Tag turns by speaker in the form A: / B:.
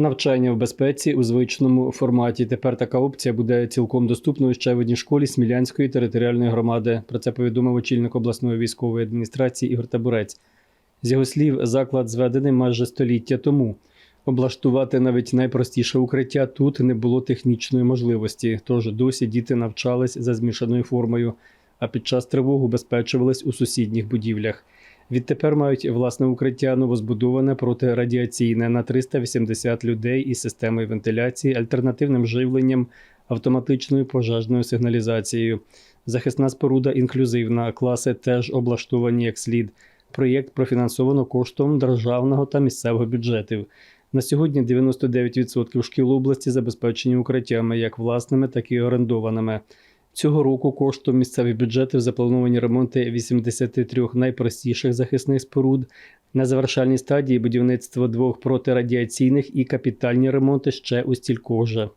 A: Навчання в безпеці у звичному форматі. Тепер така опція буде цілком доступною ще в одній школі Смілянської територіальної громади. Про це повідомив очільник обласної військової адміністрації Ігор Табурець. З його слів, заклад зведений майже століття тому. Облаштувати навіть найпростіше укриття тут не було технічної можливості, тож досі діти навчались за змішаною формою, а під час тривог убезпечувались у сусідніх будівлях. Відтепер мають власне укриття новозбудоване протирадіаційне на 380 людей із системою вентиляції, альтернативним живленням, автоматичною пожежною сигналізацією. Захисна споруда інклюзивна, класи теж облаштовані як слід. Проєкт профінансовано коштом державного та місцевого бюджетів. На сьогодні 99% шкіл області забезпечені укриттями як власними, так і орендованими. Цього року коштом місцевих бюджетів заплановані ремонти 83 найпростіших захисних споруд. На завершальній стадії будівництво двох протирадіаційних і капітальні ремонти ще у стількох же.